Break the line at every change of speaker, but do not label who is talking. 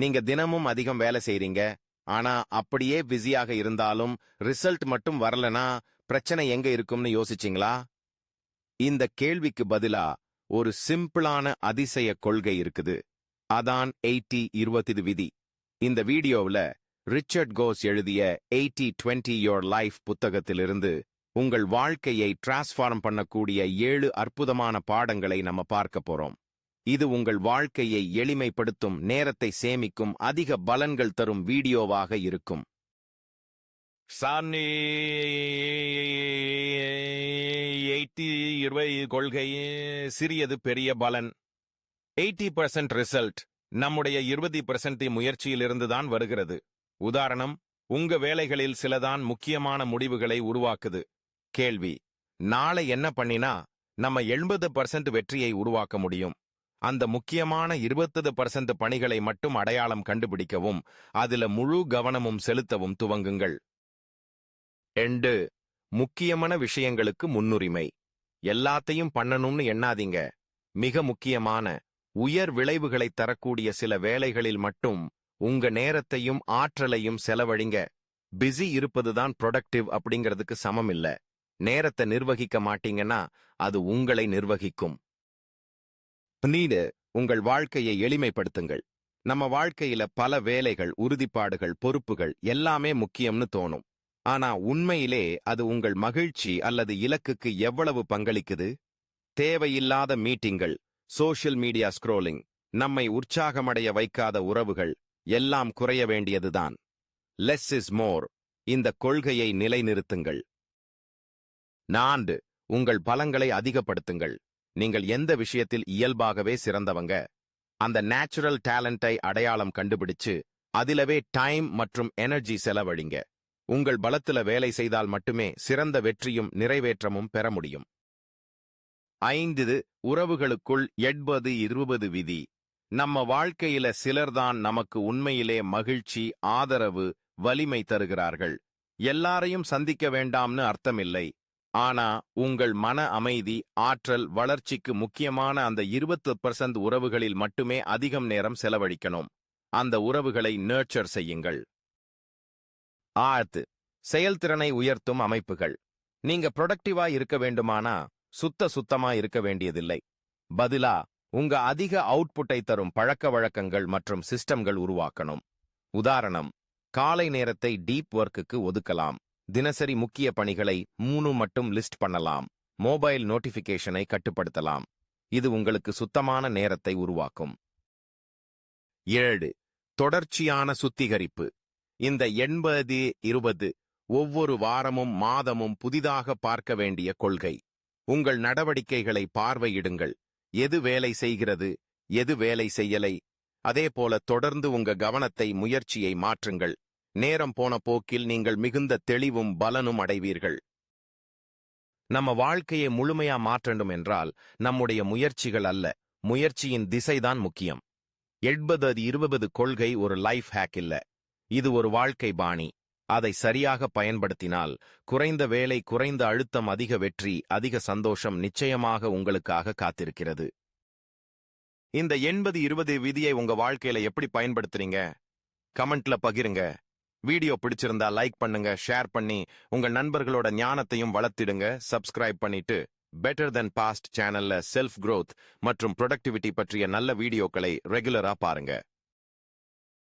நீங்க தினமும் அதிகம் வேலை செய்றீங்க. ஆனா அப்படியே பிஸியாக இருந்தாலும் ரிசல்ட் மட்டும் வரலனா பிரச்சனை எங்க இருக்கும்னு யோசிச்சீங்களா? இந்த கேள்விக்கு பதிலா ஒரு சிம்பிளான அதிசய கொள்கை இருக்குது. அதான் எயிட்டி இருபத்தி விதி. இந்த வீடியோவுல ரிச்சர்ட் கோஸ் எழுதிய எயிட்டி டுவெண்ட்டி யோர் லைஃப் புத்தகத்திலிருந்து உங்கள் வாழ்க்கையை டிரான்ஸ்ஃபார்ம் பண்ணக்கூடிய ஏழு அற்புதமான பாடங்களை நம்ம பார்க்க போறோம். இது உங்கள் வாழ்க்கையை எளிமைப்படுத்தும் நேரத்தை சேமிக்கும் அதிக பலன்கள் தரும் வீடியோவாக இருக்கும். சார்னி எயிட்டி இருபது கொள்கை சிறியது பெரிய பலன். எயிட்டி பர்சன்ட் ரிசல்ட் நம்முடைய இருபது பர்சன்ட் முயற்சியிலிருந்துதான் வருகிறது. உதாரணம் உங்க வேலைகளில் சிலதான் முக்கியமான முடிவுகளை உருவாக்குது. கேள்வி நாளை என்ன பண்ணினா நம்ம எண்பது பர்சன்ட் வெற்றியை உருவாக்க முடியும். அந்த முக்கியமான இருபத்தது பர்சன்ட் பணிகளை மட்டும் அடையாளம் கண்டுபிடிக்கவும் அதுல முழு கவனமும் செலுத்தவும் துவங்குங்கள். எண்டு முக்கியமான விஷயங்களுக்கு முன்னுரிமை. எல்லாத்தையும் பண்ணணும்னு எண்ணாதீங்க. மிக முக்கியமான உயர் விளைவுகளை தரக்கூடிய சில வேலைகளில் மட்டும் உங்க நேரத்தையும் ஆற்றலையும் செலவழிங்க. பிஸி இருப்பதுதான் ப்ரொடக்டிவ் அப்படிங்கிறதுக்கு சமம் இல்ல. நேரத்தை நிர்வகிக்க மாட்டீங்கன்னா அது உங்களை நிர்வகிக்கும். நீடு உங்கள் வாழ்க்கையை எளிமைப்படுத்துங்கள். நம்ம வாழ்க்கையில பல வேலைகள் உறுதிப்பாடுகள் பொறுப்புகள் எல்லாமே முக்கியம்னு தோணும். ஆனா உண்மையிலே அது உங்கள் மகிழ்ச்சி அல்லது இலக்குக்கு எவ்வளவு பங்களிக்குது? தேவையில்லாத மீட்டிங்கள் சோஷியல் மீடியா ஸ்க்ரோலிங் நம்மை உற்சாகமடைய வைக்காத உறவுகள் எல்லாம் குறைய வேண்டியதுதான். லெஸ் இஸ் மோர் இந்த கொள்கையை நிலைநிறுத்துங்கள். நான்கு உங்கள் பலங்களை அதிகப்படுத்துங்கள். நீங்கள் எந்த விஷயத்தில் இயல்பாகவே சிறந்தவங்க அந்த நேச்சுரல் டேலண்டை அடையாளம் கண்டுபிடிச்சு அதிலவே டைம் மற்றும் எனர்ஜி செலவழிங்க. உங்கள் பலத்துல வேலை செய்தால் மட்டுமே சிறந்த வெற்றியும் நிறைவேற்றமும் பெற முடியும். ஐந்து உறவுகளுக்குள் எட்பது இருபது விதி. நம்ம வாழ்க்கையில சிலர்தான் நமக்கு உண்மையிலே மகிழ்ச்சி ஆதரவு வலிமை தருகிறார்கள். எல்லாரையும் சந்திக்க வேண்டாம்னு அர்த்தமில்லை. ஆனா உங்கள் மன அமைதி ஆற்றல் வளர்ச்சிக்கு முக்கியமான அந்த இருபத்து பர்சன்ட் உறவுகளில் மட்டுமே அதிகம் நேரம் செலவழிக்கணும். அந்த உறவுகளை நர்ச்சர் செய்யுங்கள். ஆழ்த்து செயல்திறனை உயர்த்தும் அமைப்புகள். நீங்க ப்ரொடக்டிவா இருக்க வேண்டுமானா சுத்த சுத்தமா இருக்க வேண்டியதில்லை. பதிலா உங்க அதிக அவுட்புட்டை தரும் பழக்க வழக்கங்கள் மற்றும் சிஸ்டம்கள் உருவாக்கணும். உதாரணம் காலை நேரத்தை டீப் ஒர்க்குக்கு ஒதுக்கலாம். தினசரி முக்கிய பணிகளை மூணு மட்டும் லிஸ்ட் பண்ணலாம். மொபைல் நோட்டிபிகேஷனை கட்டுப்படுத்தலாம். இது உங்களுக்கு சுத்தமான நேரத்தை உருவாக்கும். ஏழு. தொடர்ச்சியான சுத்திகரிப்பு. இந்த எண்பது இருபது ஒவ்வொரு வாரமும் மாதமும் புதிதாக பார்க்க வேண்டிய கொள்கை. உங்கள் நடவடிக்கைகளை பார்வையிடுங்கள். எது வேலை செய்கிறது எது வேலை செய்யலை. அதேபோல தொடர்ந்து உங்க கவனத்தை முயற்சியை மாற்றுங்கள். நேரம் போன போக்கில் நீங்கள் மிகுந்த தெளிவும் பலனும் அடைவீர்கள். நம்ம வாழ்க்கையை முழுமையா மாற்றண்டும் என்றால் நம்முடைய முயற்சிகள் அல்ல முயற்சியின் திசைதான் முக்கியம். எண்பது அது இருபது கொள்கை ஒரு லைஃப் ஹேக் இல்ல. இது ஒரு வாழ்க்கை பாணி. அதை சரியாக பயன்படுத்தினால் குறைந்த வேலை குறைந்த அழுத்தம் அதிக வெற்றி அதிக சந்தோஷம் நிச்சயமாக உங்களுக்காக காத்திருக்கிறது. இந்த எண்பது இருபது விதியை உங்க வாழ்க்கையில எப்படி பயன்படுத்துறீங்க? கமெண்ட்ல பகிருங்க. வீடியோ பிடிச்சிருந்தா லைக் பண்ணுங்க ஷேர் பண்ணி உங்க நண்பர்களோட ஞானத்தையும் வளர்த்திடுங்க. சப்ஸ்கிரைப் பண்ணிட்டு பெட்டர் தென் பாஸ்ட் சேனல்ல செல்ஃப் growth மற்றும் ப்ரொடக்டிவிட்டி பற்றிய நல்ல வீடியோக்களை ரெகுலரா பாருங்க.